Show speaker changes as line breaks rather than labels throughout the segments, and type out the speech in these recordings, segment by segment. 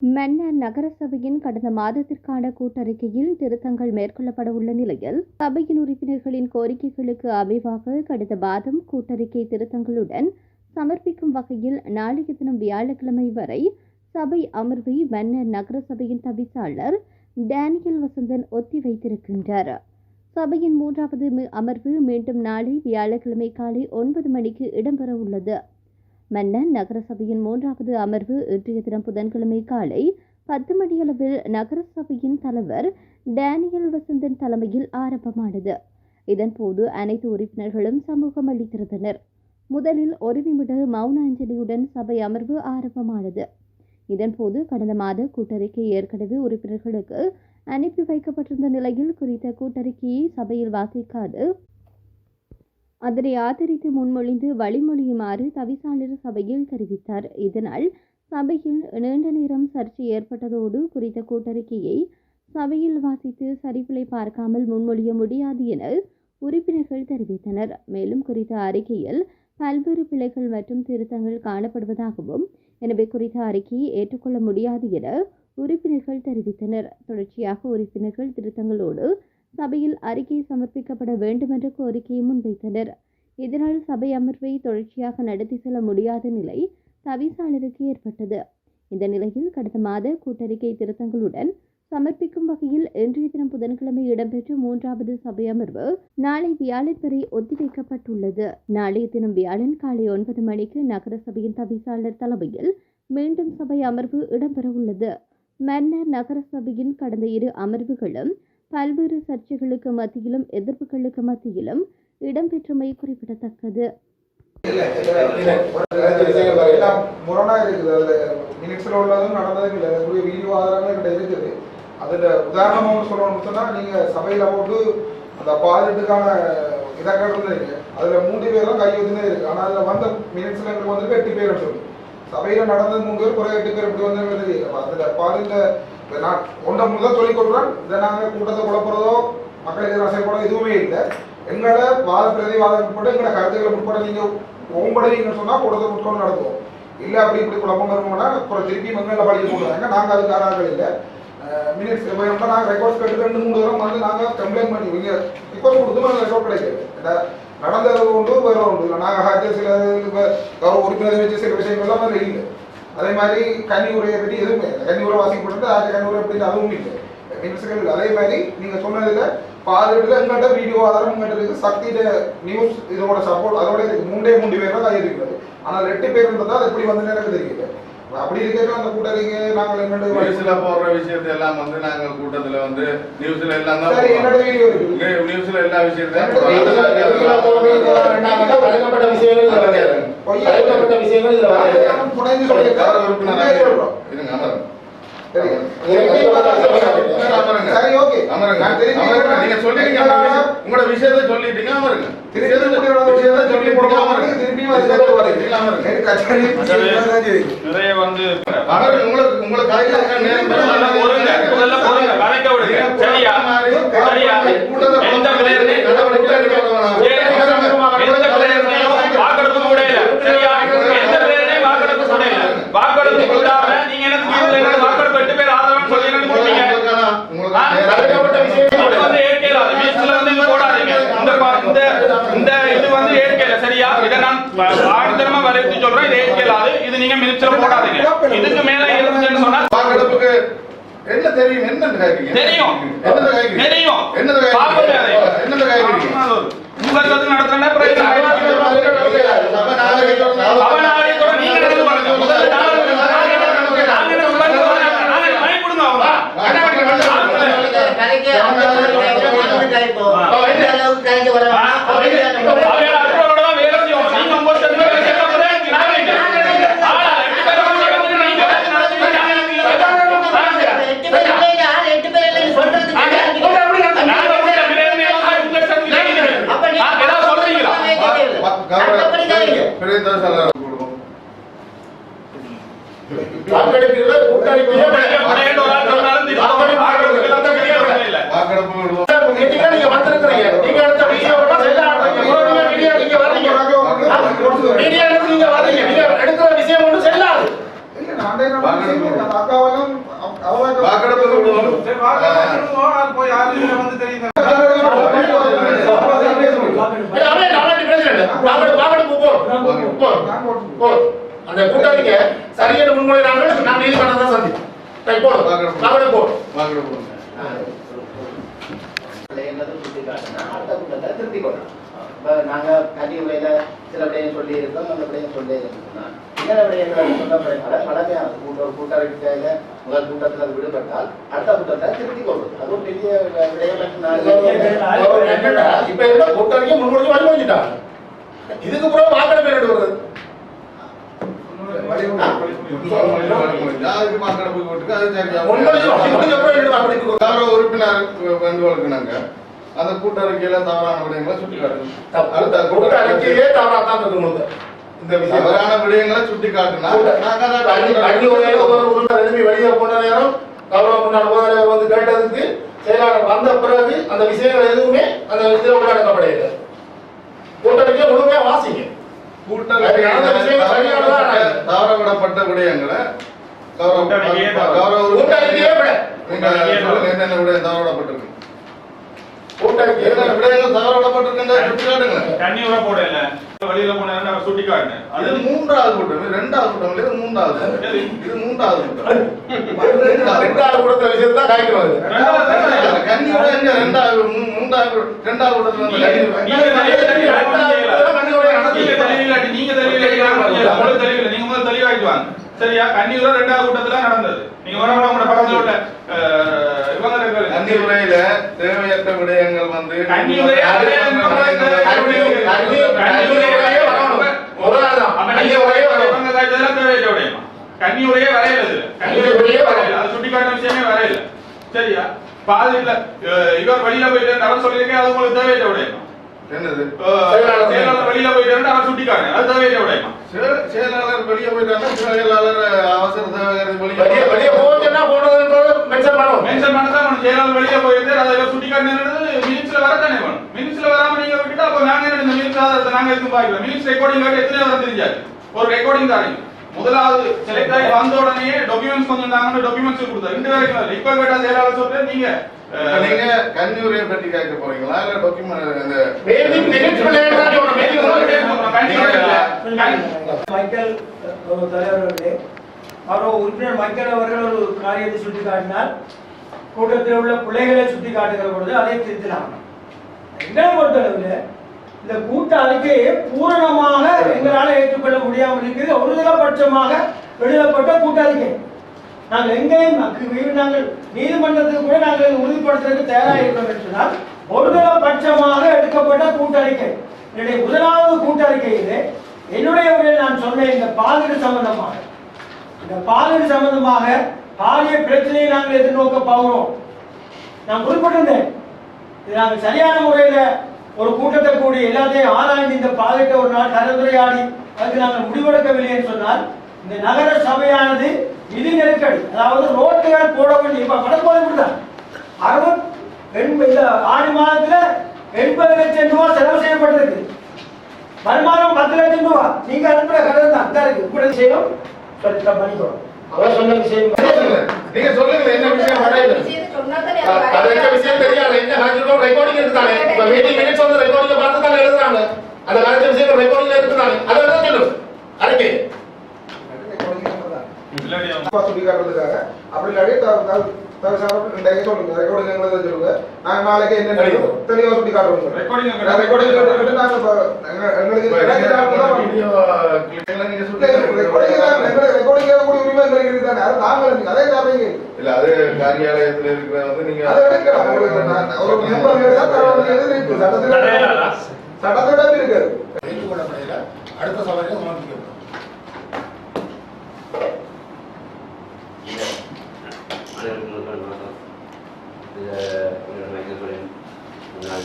மன்னர் நகரசபையின் கடந்த மாதத்திற்கான கூட்டறிக்கையில் திருத்தங்கள் மேற்கொள்ளப்பட உள்ள நிலையில் சபையின் உறுப்பினர்களின் கோரிக்கைகளுக்கு அமைவாக கடந்த மாதம் கூட்டறிக்கை திருத்தங்களுடன் சமர்ப்பிக்கும் வகையில் நாளைய தினம் வியாழக்கிழமை வரை சபை அமர்வை மன்னர் நகரசபையின் தவிசாளர் டேனியல் வசந்தன் ஒத்திவைத்திருக்கின்றார். சபையின் மூன்றாவது அமர்வு மீண்டும் நாளை வியாழக்கிழமை காலை ஒன்பது மணிக்கு இடம்பெற உள்ளது. மன்னன் நகரசபையின் மூன்றாவது அமர்வு இன்றைய தினம் புதன்கிழமை காலை பத்து மணியளவில் நகரசபையின் தலைவர் டேனியல் வசந்தன் தலைமையில் ஆரம்பமானது. இதன்போது அனைத்து உறுப்பினர்களும் சமூகம் அளித்திருந்தனர். முதலில் ஒரு நிமிட மௌன அஞ்சலியுடன் சபை அமர்வு ஆரம்பமானது. இதன்போது கடந்த மாத கூட்டறிக்கை ஏற்கனவே உறுப்பினர்களுக்கு அனுப்பி வைக்கப்பட்டிருந்த நிலையில் குறித்த கூட்டறிக்கையை சபையில் வாசிக்காது அதனை ஆதரித்து முன்மொழிந்து வழிமொழியுமாறு தவிசாளர் சபையில் தெரிவித்தார். இதனால் சபையில் நீண்ட நேரம் சர்ச்சை ஏற்பட்டதோடு குறித்த கூட்டறிக்கையை சபையில் வாசித்து சரிவிலை பார்க்காமல் முன்மொழிய முடியாது என உறுப்பினர்கள் தெரிவித்தனர். மேலும் குறித்த அறிக்கையில் பல்வேறு பிழைகள் மற்றும் திருத்தங்கள் காணப்படுவதாகவும் எனவே குறித்த அறிக்கையை ஏற்றுக்கொள்ள முடியாது என உறுப்பினர்கள் தெரிவித்தனர். தொடர்ச்சியாக உறுப்பினர்கள் திருத்தங்களோடு சபையில் அறிக்கை சமர்ப்பிக்கப்பட வேண்டும் என்ற கோரிக்கையை முன்வைத்தனர். இதனால் சபை அமர்வை தொடர்ச்சியாக நடத்தி செல்ல முடியாத நிலை தவிசாளருக்கு ஏற்பட்டது. இந்த நிலையில் கடந்த மாத கூட்டறிக்கை திருத்தங்களுடன் சமர்ப்பிக்கும் வகையில் இன்றைய தினம் புதன்கிழமை இடம்பெற்ற மூன்றாவது சபை அமர்வு நாளை வியாழன் வரை ஒத்திவைக்கப்பட்டுள்ளது. நாளைய தினம் வியாழன் காலை ஒன்பது மணிக்கு நகர சபையின் தவிசாளர் தலைமையில் மீண்டும் சபை அமர்வு இடம்பெறவுள்ளது. மன்னர் நகர சபையின் கடந்த இரு அமர்வுகளும் பல்வேறு சர்ச்சைகளுக்கு மத்தியிலும் எதிர்ப்புகளுக்கு மத்தியிலும் இடம்பெற்றமை குறிப்பிடத்தக்கது.
எல்லாம் முரணா மினிட்ஸ்ல உள்ளதும் நடந்ததும் இல்லை. அதுக்குரிய வீடியோ ஆதாரங்கள் அதுல உதாரணமா ஒண்ணு சொல்லணும்னு சொன்னா நீங்க சபையில போட்டு அந்த பாதிட்டுக்கான இதை கேட்டிருந்தீங்க. அதுல மூன்று பேரும் கை வச்சுனே இருக்கு. ஆனா அதுல வந்த மினிட்ஸ்ல எங்களுக்கு வந்து எட்டு பேர் சொல்லி. சபையில நடந்தது மூணு பேர் குறை எட்டு பேர் இப்படி வந்து தெரியுது அப்ப அதுல பாதிட்ட நான் ஒன்றை முதல் சொல்லிக் கொடுக்குறேன் இதை நாங்கள் கூட்டத்தை குழப்பறதோ மக்களுக்கு எதிராக செயல்பட எதுவுமே இல்லை. எங்களோட வாத பிரதிவாதம் உட்பட எங்களோட கருத்துக்களை உட்பட நீங்க ஓம்படுவீங்க சொன்னால் கூட்டத்தை உட்கொண்டு நடத்துவோம். இல்லை அப்படி இப்படி குழப்பம் வருவோம்னா அப்புறம் திருப்பி மங்கள படிக்க போடுறாங்க. அதுக்கு அதுக்காரர்கள் இல்லை. மினிட்ஸ் இப்போ நாங்கள் ரெக்கார்ட்ஸ் கேட்டு ரெண்டு மூணு தூரம் வந்து நாங்கள் கம்ப்ளைண்ட் பண்ணி இங்கே ரிக்வஸ்ட் கொடுத்தும் அந்த ரெக்கார்ட் கிடைக்காது நடந்தது உண்டு வேற உண்டு. இல்லை நாங்கள் ஹாஜர் சில இப்ப கௌரவ உறுப்பினரை வச்சு சில விஷயங்கள்லாம் அதில் இல்லை. அதே மாதிரி கன்னி உரையை பற்றி எதுவுமே இல்லை. கன்னி உரை வாசிக்கப்பட்டு ஆஜர் கன்னி உரை அப்படின்னு அதுவும் இல்லை இல்லை. அதே மாதிரி நீங்கள் சொன்னதுல பாதிட்டுல எங்கள்கிட்ட வீடியோ ஆதாரம் எங்கள்கிட்ட இருக்கு சக்தியில நியூஸ் இதோட சப்போர்ட் அதோட இருக்கு மூன்றே மூன்று பேர் தான் இருக்கிறது. ஆனால் ரெண்டு பேர் இருந்ததா அது எப்படி வந்து எனக்கு தெரியல அப்படி இருக்க அந்த கூட்டறிக்கை நாங்கள் எங்கள்கிட்ட
நியூஸ்ல போடுற விஷயத்தை எல்லாம் வந்து நாங்க கூட்டத்துல வந்து நியூஸ்ல எல்லாம் தான்
என்னோட. வீடியோ இருக்கு.
நியூ- நியூஸ்ல எல்லா விஷயத்தையும்
விஷயங்கள் இதுல வராது.
உங்களோட விஷயத்தை சொல்லிட்டீங்க அமருங்க
திருப்பி சொல்லி
நிறைய வந்து
உங்களுக்கு உங்களுக்கு நேரம்
முதல்ல பொறுங்க, பொறுங்க, கலைக்க விடுங்க. சரியா? சரியா? எந்த பிள்ளையர்களையும்
நடவடிக்கை எடுக்க வேணாம்.
எந்த பிள்ளையர்களையும் வாக்கெடுப்பு முடியல. சரியா? எந்த பிள்ளையர்களையும் வாக்கெடுப்பு முடியல. வாக்கெடுப்பு விடாம நீங்க எனக்கு இதுல எனக்கு வாக்கெடுப்பு எட்டு பேர் ஆதரவுன்னு சொல்லி எனக்கு கொடுத்தீங்க.
உங்களுக்கு
ஆ?
தடுக்கப்பட்ட விஷயங்கள்
அது வந்து ஏற்கையில அது வீட்டுல வந்து இது போடாதீங்க. இந்த பா- இந்த இந்த இது வந்து ஏற்கையில சரியா இதை நான் ஆழ்த்தரமா வலியுறுத்தி சொல்றேன் இது ஏற்கையில அது இது நீங்க மினிஸ்டர் போடாதீங்க இதுக்கு மேல இருந்துச்சுன்னு சொன்னா
வாக்கெடுப்புக்கு என்ன தெரியும்? என்ன கேக்குறீங்க
தெரியும்.
என்னது கேக்குறீங்க
தெரியும். பாப்போம்
கேக்குறீங்க
அதை.
என்னது கேக்குறீங்க
உங்களுக்கு வந்து நடத்துறேன்னா பிரச்சனை அவன் நாளைக்கு நீங்க நடந்து பாருங்க முதல்ல நாங்க என்ன நடந்து என்ன பாருங்க. அவங்க
கலைக்கு கலைக்கு வர
அவங்க அறுபதோட தான் வேலை செய்வோம் நீங்க ஒன்பது பேர் வேலை செய்யற போதே நாங்க இங்க. ஆளா, ரெண்டு பேரும் கூடி வந்து நீங்க வந்து நடத்துவீங்க, நாங்க இங்க.
எட்டு பேர் இல்லைங்க ஆள் எட்டு பேர் இல்லைங்க சொல்றதுக்கு
நாங்க நாங்க உள்ள பிள்ளைங்க எல்லாம் போய் உங்க சங்கம்
அப்ப நீ
நாங்க ஏதாவது சொல்றீங்களா
அப்படி கேளுங்க.
கௌரவ
அப்படி கேளுங்க.
பிரதேச செயலாளர்
போய் யாரும் வந்து தெரியுது
ஏய், அவன் அவன் பேசுறேன் வாகன வாகன போ அந்த கூட்டாளிங்க சரியான முன்மொழி நாங்கள் நான் நீதிமன்றம் தான் சந்தி ரைட் போ வாகன போ
வாங்கிட்டு போடுங்க
என்னதும் சுட்டி காட்டினா அடுத்த கூட்டத்தை திருத்தி கொள்ளலாம் இப்போ நாங்க கல்வி உரையில சில விடயம் சொல்லி இருக்கோம் அந்த விடயம் சொல்லி இருக்கோம்னா இன்னொரு விடயங்கள் வளமையான கூட்ட ஒரு கூட்டறிக்கையில முதல் கூட்டத்தில் அது விடுபட்டால் அடுத்த கூட்டத்தை திருத்தி கொள்வது அது ஒரு பெரிய விடயம்
இப்ப என்ன இதுக்கு வாகன பேர் வருது
யாருக்கு மார்க்கெட் போய் போட்டுருக்கு அது சரியா
முன்மொழி முன்மொழி அப்புறம் என்ன வாகனத்துக்கு வருது?
கௌரவ உறுப்பினர் வேண்டுகோளுக்கு நாங்க அந்த கூட்டறிக்கையில தவறான விடயங்களை சுட்டி காட்டுங்க அடுத்த
கூட்டறிக்கையே தவறா தான் இருக்கு முழுக்க. இந்த விஷயம்
தவறான விடயங்களை சுட்டி காட்டுனா நாங்க அதை
கல்வி கல்வி உரையில ஒரு வெளியே போன நேரம் கௌரவ முன்னாள் முதல்வர் வந்து கேட்டதுக்கு செயலாளர் வந்த பிறகு அந்த விஷயங்கள் எதுவுமே அந்த விஷயம் உள்ளடக்கப்படையது கூட்டணிக்கு முழுமையா வாசிங்க
கூட்டறிக்கையில
அந்த விஷயங்கள் சரியானதா இல்லையா?
தவற விடப்பட்ட விடயங்களை என்னென்ன விடயம் தவற விடப்பட்டிருக்கு
கூட்டணிக்கு
என்னென்ன விடயங்கள் தவற விடப்பட்டிருக்குன்றதை சுட்டி காட்டுங்க
தண்ணி உர போடல. வெளியில போனா சுட்டி காட்டினேன்
அது மூன்றாவது கூட்டம் ரெண்டாவது கூட்டம் இது மூன்றாவது? இது மூன்றாவது கூட்டம்
ரெண்டாவது கொடுத்த விஷயத்தை தான் காய்க்கு வருது
அந்த கன்னி விட எங்க ரெண்டாவது மூன்றாவது ரெண்டாவது கூட்டத்துல.
நீங்க தெளிவில்லாட்டி நீங்க தெளிவில்லாட்டி தெளிவில்லை. நீங்க முதல்ல தெளிவாயிட்டு வாங்க. சரியா கண்ணீர் ரெண்டாவது கூட்டத்துல நடந்தது நீங்க வர உங்களோட பக்கத்துல உள்ள இவங்க இருக்காரு.
கன்னி உரையில தேவையற்ற விடயங்கள் வந்து
கன்னி உரையை அதே
கன்னி- கன்னி- கன்னி உரையே வரணும். முதலாவது தான்.
அப்ப
கன்னி
நீங்க
உரையே வரணும்.
இவங்க காய்ச்சதெல்லாம் தேவையில்லை விடயமா? கன்னி உரையே வரையல இதுல. கன்னி
கன்னி உரையே
உரையே வரையல. அது சுட்டி காட்டின விஷயமே வரையல. சரியா பாதியில இவர் வெளியில போயிட்டு அவர் சொல்லியிருக்கேன் அது உங்களுக்கு தேவையில்லை விடயமா?
என்னது
வெளியில போயிட்டு காட்டின அது
செயலாளர் வெளியே போயிட்டாங்க செயலாளர் அவசர தேவை
வெளியே
வெளியே
போச்சுன்னா போனதுன்றது மென்ஷன் பண்ணுவோம்
மென்ஷன் பண்ணதான் வேணும். செயலாளர் போயிட்டு அதை சுட்டி காட்டினது மினிட்ஸ்ல வரத்தானே வேணும். மினிட்ஸ்ல வராம நீங்க விட்டுட்டா அப்ப நாங்க என்ன இந்த மினிட்ஸ் ஆதாரத்தை நாங்க எதுவும் பாக்கல. மினிட்ஸ் ரெக்கார்டிங் காட்டி எத்தனை வர தெரிஞ்சாது. ஒரு ரெக்கார்டிங் தாரீங்க. முதலாவது செலக்ட் ஆகி வந்த உடனே டாக்குமெண்ட்ஸ் கொஞ்சம் தாங்க டாக்குமெண்ட்ஸ் கொடுத்தாரு ரெண்டு வரைக்கும் வரல. இப்ப கேட்டா செயலாளர் சொல்றேன் நீங்க
நீங்க கன்னி உரையை பற்றி கேட்க போறீங்களா? இல்ல டாக்குமெண்ட் இந்த
மீட்டிங் மினிட்ஸ்
மைக்கேல் ஒரு தலைவர்களே அவர் உறுப்பினர் மைக்கேல் அவர்கள் ஒரு காரியத்தை சுட்டிக்காட்டினார். கூட்டத்தில் உள்ள பிள்ளைகளை சுட்டி காட்டுகிற பொழுது அதை திருத்தினாங்க எங்களை பொறுத்தளவில் இந்த கூட்ட அறிக்கையை பூரணமாக எங்களால் ஏற்றுக்கொள்ள முடியாமல் இருக்கிறது ஒருதலைபட்சமாக எழுதப்பட்ட கூட்ட அறிக்கை நாங்கள் எங்கேயும் நாங்கள் நீதிமன்றத்துக்கு கூட நாங்கள் உறுதிப்படுத்துறதுக்கு தயாராக இருக்கிறோம் என்று சொன்னால் ஒருதலைபட்சமாக எடுக்கப்பட்ட கூட்டறிக்கை என்னுடைய முதலாவது கூட்டறிக்கையிலே என்னுடைய உரையில் நான் சொன்ன இந்த பாலின சம்பந்தமாக. இந்த பாலின சம்பந்தமாக பாலிய பிரச்சனையை நாங்கள் எதிர்நோக்க போகிறோம். நான் குறிப்பிட்டிருந்தேன் இது நாங்கள் சரியான முறையில் ஒரு கூட்டத்தை கூடி எல்லாத்தையும் ஆராய்ந்து இந்த பாதிட்ட ஒரு நாள் கலந்துரையாடி அதுக்கு நாங்கள் முடிவெடுக்கவில்லை என்று சொன்னால் இந்த நகர சபையானது நிதி நெருக்கடி அதாவது ரோட்டுகள் போட வேண்டிய இப்ப வடக்கோதை கொடுத்தார் அறுபத் எண்பது இந்த ஆடி மாதத்துல எண்பது லட்சம் ரூபாய் செலவு செய்யப்பட்டிருக்கு. வருமானம் பத்து லட்சம் ரூபாய். நீங்க அனுப்புற கடன் தான் இருக்கு. இப்படி செய்யும் சொல்லி அவர் சொன்ன விஷயம்
நீங்க சொல்லுங்க என்ன விஷயம் வரையில
அது என்ன விஷயம் தெரியாது. என்ன காஞ்சிருக்கோம் ரெக்கார்டிங் இருக்குதானே இப்ப மீட்டிங் மினிட்ஸ் வந்து ரெக்கார்டிங் பார்த்து தானே எழுதுறாங்க. அந்த காலத்து விஷயம் ரெக்கார்டிங்ல இருக்குதானே அதை என்ன
சொல்லி. காட்டுறதுக்காக அப்படி இல்லாட்டி சொல்லுங்க. சொல்லுங்க. நாங்க நாளைக்கு என்ன தெளிவா. சொல்லி காட்டுறோம்
ரெக்கார்டிங்
நான் ரெக்கார்டிங் கேட்டு நாங்க இப்ப எங்க- எங்களுக்கு தான்.
வீடியோ கிளிப்ல நீங்க சுட்டி
ரெக்கார்டிங் தான் ரெக்கார்டிங் கேட்கக்கூடிய உரிமை எங்களுக்கு இருக்குதானே அது நாங்கள் நீங்க அதே தேவைங்க
இல்ல அது காரியாலயத்துல இருக்கிற வந்து நீங்க
அதை எடுக்கலாம் ஒரு மெம்பர் தான் தர வேண்டியது இருக்கு சட்டத்தில்
அடுத்த
வணக்கம் இது என்னோட மைக்கேல் குரேன் முன்னாள்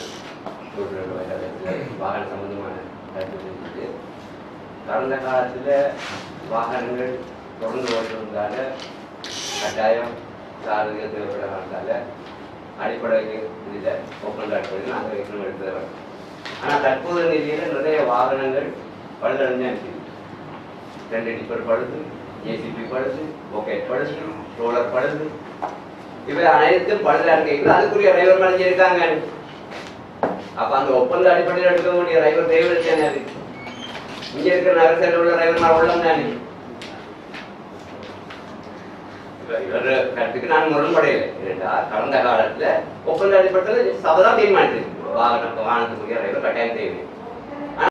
உறுப்பினர் வட்டாரத்தில் வாகன சம்பந்தமான கடந்த காலத்தில் வாகனங்கள் தொடர்ந்து ஓட்டுவதால கட்டாயம் சாரதிகள் தேவைப்படுறதால அடிப்படை இதில் ஓப்பன் அடிப்படையில் நாங்கள் வைக்கணும் வரோம் ஆனால் தற்போதைய நிலையில் நிறைய வாகனங்கள் பழுதடைஞ்சா இருக்குது ரெண்டு டிப்பர் பழுது ஏசிபி பழுது பொக்கெட் பழுது ரோலர் பழுது. இவை அனைத்தும் பழுதா இருக்கைகள் அதுக்குரிய டிரைவர் மேனேஜர் இருக்காங்க. அப்ப அந்த ஒப்பந்த அடிப்படையில் எடுக்க வேண்டிய டிரைவர் தேவை தானே அது இங்க இருக்கிற நகரத்தில் உள்ள டிரைவர் உள்ளம் தானே கருத்துக்கு நான் முரண்படையில. ஏனென்றா கடந்த காலத்துல ஒப்பந்த அடிப்படையில் சபை தான் தீர்மானிச்சிருக்கு வாகனம் வாகனத்துக்குரிய டிரைவர் கட்டாயம் தேவை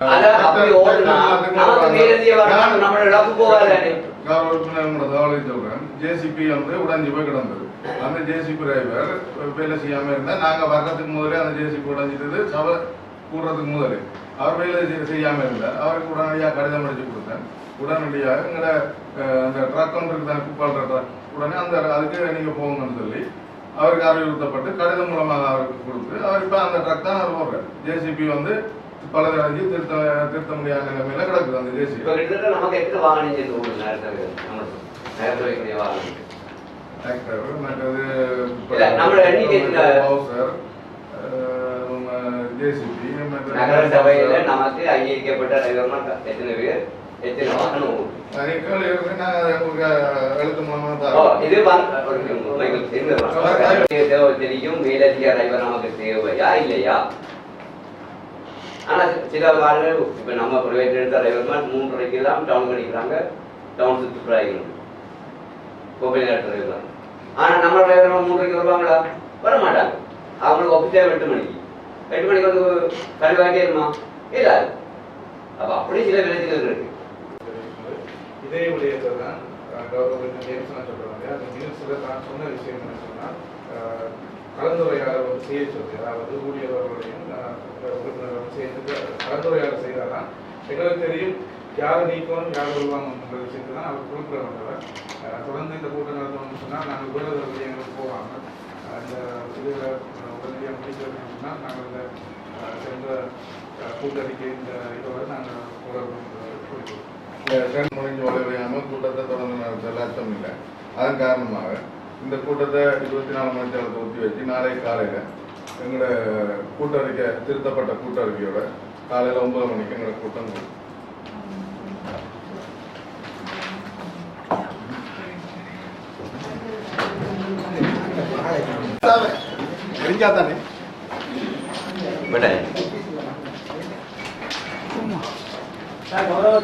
அத அப்படி ஓடுனா நமக்கு மேலதிக வருமானம் நம்மளோட இழப்பு போகாதானே
கௌரவ உறுப்பினர்களோட தகவலை சொல்றேன் ஜேசிபி வந்து உடைஞ்சு போய் கிடந்தது. அந்த ஜேசிபி டிரைவர் வேலை செய்யாம இருந்தா நாங்க வர்றதுக்கு முதலே அந்த ஜேசிபி உடைஞ்சிட்டது சபை கூடுறதுக்கு முதலே. அவர் வேலை செய்ய- செய்யாம இருந்தார். அவருக்கு உடனடியாக கடிதம் அடிச்சு கொடுத்தேன். உடனடியாக எங்களோட அந்த ட்ரக் ஒன்று இருக்கு தானே குப்பாடுற ட்ரக் உடனே அந்த அதுக்கு நீங்க போங்கன்னு சொல்லி அவருக்கு அறிவுறுத்தப்பட்டு கடிதம் மூலமாக அவருக்கு கொடுத்து அவர் இப்ப அந்த ட்ரக் தான் அவர் போடுறார் ஜேசிபி வந்து பலதடைஞ்சு திருத்த திருத்த முடியாத நிலைமையில கிடக்குது அந்த ஜேசிபி மற்றது ஜேசிபி
நகர சபையில நமக்கு அங்கீகரிக்கப்பட்ட டிரைவர்லாம் எத்தனை பேர்? எத்தனை வாகனம் தெரியும் மேலதிக டிரைவர் நமக்கு தேவையா இல்லையா? ஆனா சில இப்ப நம்ம பிரைவேட் எடுத்த டிரைவர்லாம் மூன்று ரூபாய்க்கு தான் டவுன் பண்ணிக்கிறாங்க டவுன் டிரைவர் ஆனா நம்ம டிரைவர் ரூபாய்க்கு வருவாங்களா? வர மாட்டாங்க அவங்களுக்கு ஒப்பிட்டே எட்டு மணிக்கு. எட்டு மணிக்கு வந்து கல்வி இருமா இல்லை அப்ப அப்படி சில விளைச்சல்கள் இருக்கு
இதே தான் கௌரவ ஜேம்சன் சொல்றாங்க அந்த நியூஸ்ல நான் சொன்ன விஷயம் என்ன சொன்னா அஹ், கலந்துரையாடல் வந்து செய்ய சொல்லி அதாவது ஊழியர்களுடையும் உறுப்பினர்களும் சேர்ந்து கலந்துரையாடல் செய்தாதான் எங்களுக்கு தெரியும் யார் நீக்கணும் யார் வருவாங்கன்ற விஷயத்தை தான் அவர் குறிப்பிட தொடர்ந்து இந்த கூட்டம் நடத்தணும்னு சொன்னால் நாங்கள் வேறு விடயங்களுக்கு போவாங்க அந்த இதில் உடனடியாக முடிக்கிறதுன்னு நாங்கள் இந்த சென்ற கூட்டறிக்கை இந்த இதோட நாங்கள் தொடர்பு
முடிஞ்சு உழையாம கூட்டத்தை தொடர்ந்து நடத்தல இல்லை. அதன் காரணமாக இந்த கூட்டத்தை இருபத்தி நாலு மணி நேரத்தை ஒத்தி வச்சு நாளை காலையில் எங்களோட கூட்டறிக்கை திருத்தப்பட்ட கூட்டறிக்கையோட காலையில் ஒன்பது மணிக்கு எங்களோட கூட்டம் கூடும்.
தெரிஞ்சாதானே
பட்
நான் கௌரவ